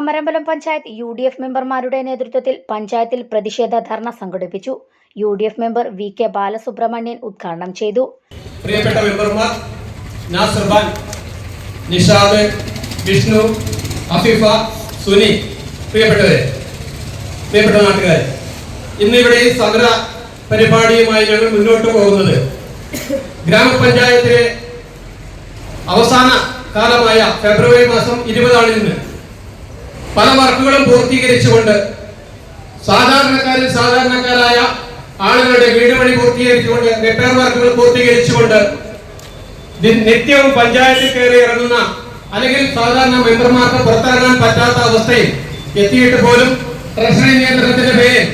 Amarambalam panchayat U D F മെമ്പർമാരുടെ നേതൃത്വത്തിൽ പഞ്ചായത്തിൽ പ്രതിഷേധ ധർണ സംഘടിപ്പിച്ചു. U D F member V K Balasubramanian ഉദ്ഘാടനം ചെയ്തു. പ്രിയപ്പെട്ട മെമ്പർമാർ നാസർബാൻ നിഷാദ് വിഷ്ണു അഫിഫ സുനി പ്രിയപ്പെട്ടവരെ പ്രിയപ്പെട്ട നാട്ടുകാരെ ഇന്ന് ഇവിടെ ഈ സമര പരിപാടിയുമായി ഞങ്ങൾ മുന്നോട്ട് പോകുന്നത് ഗ്രാമപഞ്ചായത്തിലെ അവസാന കാലമായ ഫെബ്രുവരി മാസം ഇരുപതാണ് നിന്ന് പല വർക്കുകളും പൂർത്തീകരിച്ചുകൊണ്ട് സാധാരണക്കാരിൽ സാധാരണക്കാരായ ആളുകളുടെ വീട് പണി പൂർത്തീകരിച്ചുകൊണ്ട് റിപ്പയർ വർക്കുകൾ പൂർത്തീകരിച്ചുകൊണ്ട് നിത്യവും പഞ്ചായത്തിൽ കയറി ഇറങ്ങുന്ന അല്ലെങ്കിൽ സാധാരണ മെമ്പർമാർക്ക് പുറത്തിറങ്ങാൻ പറ്റാത്ത അവസ്ഥയിൽ എത്തിയിട്ട് പോലും ട്രഷറി നിയന്ത്രണത്തിന്റെ പേരിൽ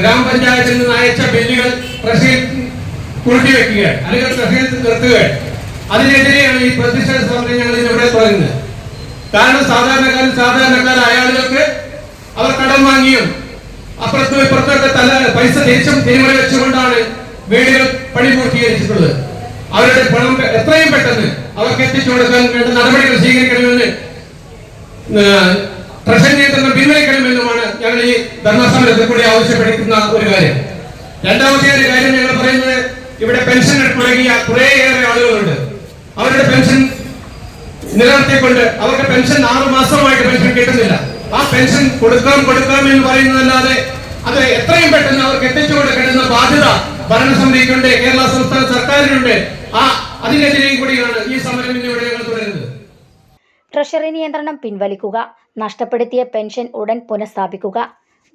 ഗ്രാമപഞ്ചായത്തിൽ നിന്ന് അയച്ച ബില്ലുകൾ ട്രഷറിയിൽ വെക്കുക അല്ലെങ്കിൽ ട്രഷറിയിൽ നിർത്തുകയാണ്. അതിനെതിരെയാണ് ഈ പ്രതിഷേധ സമരം ഞങ്ങൾ ഇന്നിവിടെ തുടങ്ങുന്നത്. കാരണം സാധാരണക്കാരും സാധാരണക്കാരായ ആളുകൾക്ക് അവർ കടം വാങ്ങിയും അപ്പുറത്തും ഇപ്പുറത്തൊക്കെ തല പൈസ തിരിച്ചും തിരിമറി വെച്ചുകൊണ്ടാണ് വീടുകൾ പണി പൂർത്തീകരിച്ചിട്ടുള്ളത്. അവരുടെ പണം എത്രയും പെട്ടെന്ന് അവർക്ക് എത്തിച്ചു കൊടുക്കാൻ വേണ്ട നടപടികൾ സ്വീകരിക്കണമെന്ന് ട്രഷറി നിയന്ത്രണം പിൻവലിക്കണമെന്നുമാണ് ഞങ്ങൾ ഈ ധർമ്മസമരത്തിൽ കൂടി ആവശ്യപ്പെടുന്ന ഒരു കാര്യം. രണ്ടാമത്തെ ഒരു കാര്യം ഞങ്ങൾ പറയുന്നത് ഇവിടെ പെൻഷൻ തുടങ്ങിയ കുറേയേറെ ആളുകളുണ്ട്. അവരുടെ പെൻഷൻ നിലനിർത്തിക്കൊണ്ട് അവർക്ക് പെൻഷൻ ആറു മാസമായിട്ട് പെൻഷൻ കിട്ടുന്നില്ല. ആ പെൻഷൻ കൊടുക്കാം കൊടുക്കാം എന്ന് പറയുന്നതല്ലാതെ അത് എത്രയും പെട്ടെന്ന് അവർക്ക് എത്തിച്ചു കൊടുക്കേണ്ടുന്ന ബാധ്യത ഭരണസമിതിക്കുണ്ട് കേരള സംസ്ഥാന സർക്കാരിനുണ്ട്. ആ അതിനെതിരെയും കൂടിയാണ് ഈ സമരം ഇന്നിവിടെ ഞങ്ങൾ തുടരുന്നത്. ട്രഷറി നിയന്ത്രണം പിൻവലിക്കുക നഷ്ടപ്പെടുത്തിയ പെൻഷൻ ഉടൻ പുനഃസ്ഥാപിക്കുക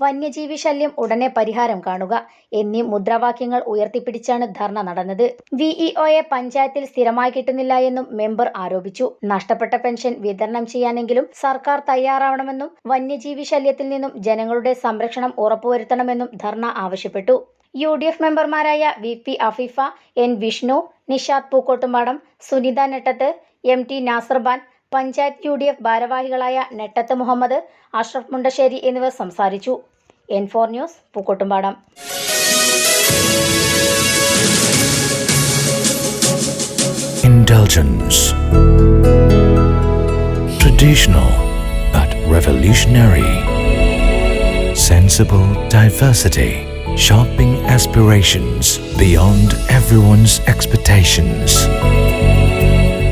വന്യജീവി ശല്യം ഉടനെ പരിഹാരം കാണുക എന്നീ മുദ്രാവാക്യങ്ങൾ ഉയർത്തിപ്പിടിച്ചാണ് ധർണ നടന്നത്. വിഇഒയെ പഞ്ചായത്തിൽ സ്ഥിരമായി കിട്ടുന്നില്ല എന്നും മെമ്പർ ആരോപിച്ചു. നഷ്ടപ്പെട്ട പെൻഷൻ വിതരണം ചെയ്യാനെങ്കിലും സർക്കാർ തയ്യാറാവണമെന്നും വന്യജീവി ശല്യത്തിൽ നിന്നും ജനങ്ങളുടെ സംരക്ഷണം ഉറപ്പുവരുത്തണമെന്നും ധർണ ആവശ്യപ്പെട്ടു. യു ഡി എഫ് മെമ്പർമാരായ V P Afeefa N Vishnu Nishad Pookkottumpadam Sunitha Nettath M T Nasarban panchayat U D F ഭാരവാഹികളായ നെട്ടത്ത് മുഹമ്മദ് അഷ്റഫ് മുണ്ടശ്ശേരി എന്നിവർ സംസാരിച്ചു N four news Pookkottumpadam Indulgence. Traditional but revolutionary. Sensible diversity. Shopping aspirations beyond everyone's expectations.